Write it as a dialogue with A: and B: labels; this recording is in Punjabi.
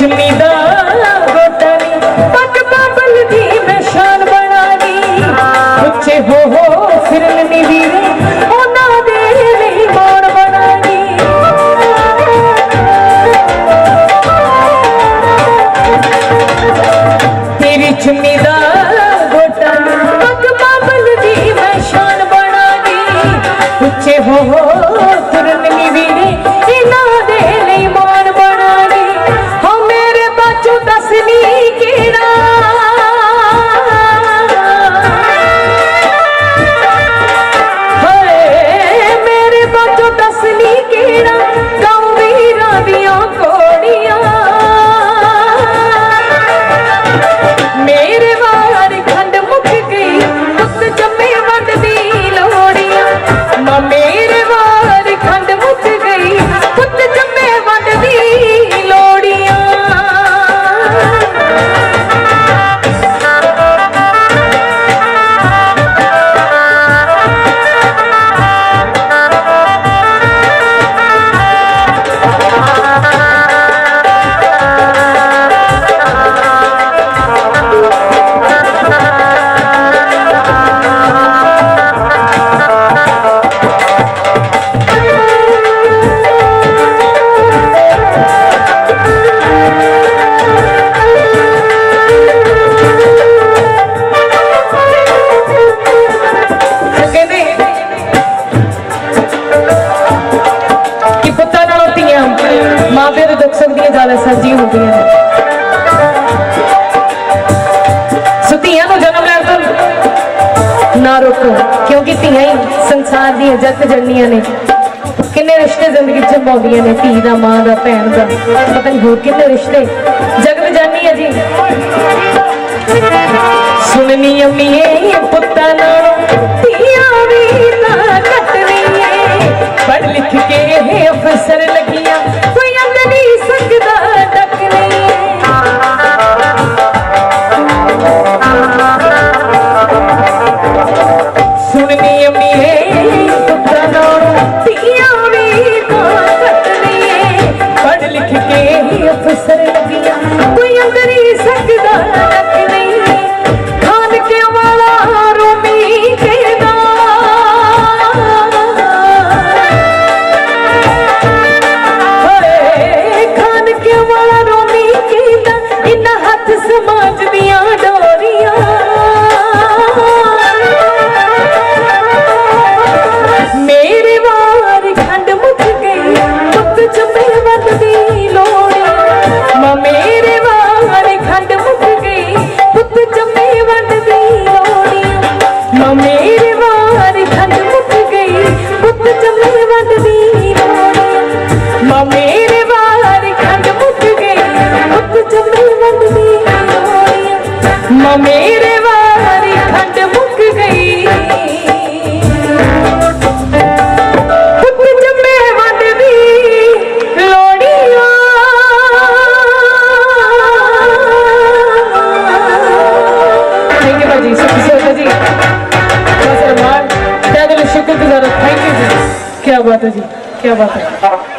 A: ਮਾਂ ਤੇਰੀ ਚੁੰਨੀ ਦਾ ਗੋਟਾ ਪੱਗ ਬਾਬਲ ਦੀ ਮੈਂ ਸ਼ਾਨ ਬਣਾ ਉੱਚੇ ਹੋ ਹੋ ਫਿਰਨ ਨੀ ਵੀਰੇ, ਉਹਨਾਂ ਦੇ ਲਈ ਮੋੜ ਬਣਾ ਤੇਰੀ ਚੁੰਨੀ ਦਾ ਹੁੰਦੀਆਂ ਨੇ ਸੋ ਧੀਆਂ ਨੂੰ ਜਨਮ ਲੈਣ ਤੋਂ ਨਾ ਰੋਕੋ, ਕਿਉਂਕਿ ਧੀਆਂ ਹੀ ਸੰਸਾਰ ਦੀਆਂ ਜੱਤ ਜਣਨੀਆਂ ਨੇ। ਕਿੰਨੇ ਰਿਸ਼ਤੇ ਜ਼ਿੰਦਗੀ ਚ ਪਾਉਂਦੀਆਂ ਨੇ, ਧੀ ਦਾ, ਮਾਂ ਦਾ, ਭੈਣ ਦਾ। ਪਤਾ ਨਹੀਂ ਹੋਰ ਕਿੰਨੇ ਰਿਸ਼ਤੇ ਜਗਤ ਜਾਨੀ ਹੈ ਜੀ। ਸੁਣਨੀ ਅੰਮੀਏ ਪੁੱਤਾਂ ਨਾਲੋਂ Yo pues seré lo que मेरे बाहर खंड मुक गई। मुक थैंक यू जी क्या बात है जी, क्या बात है?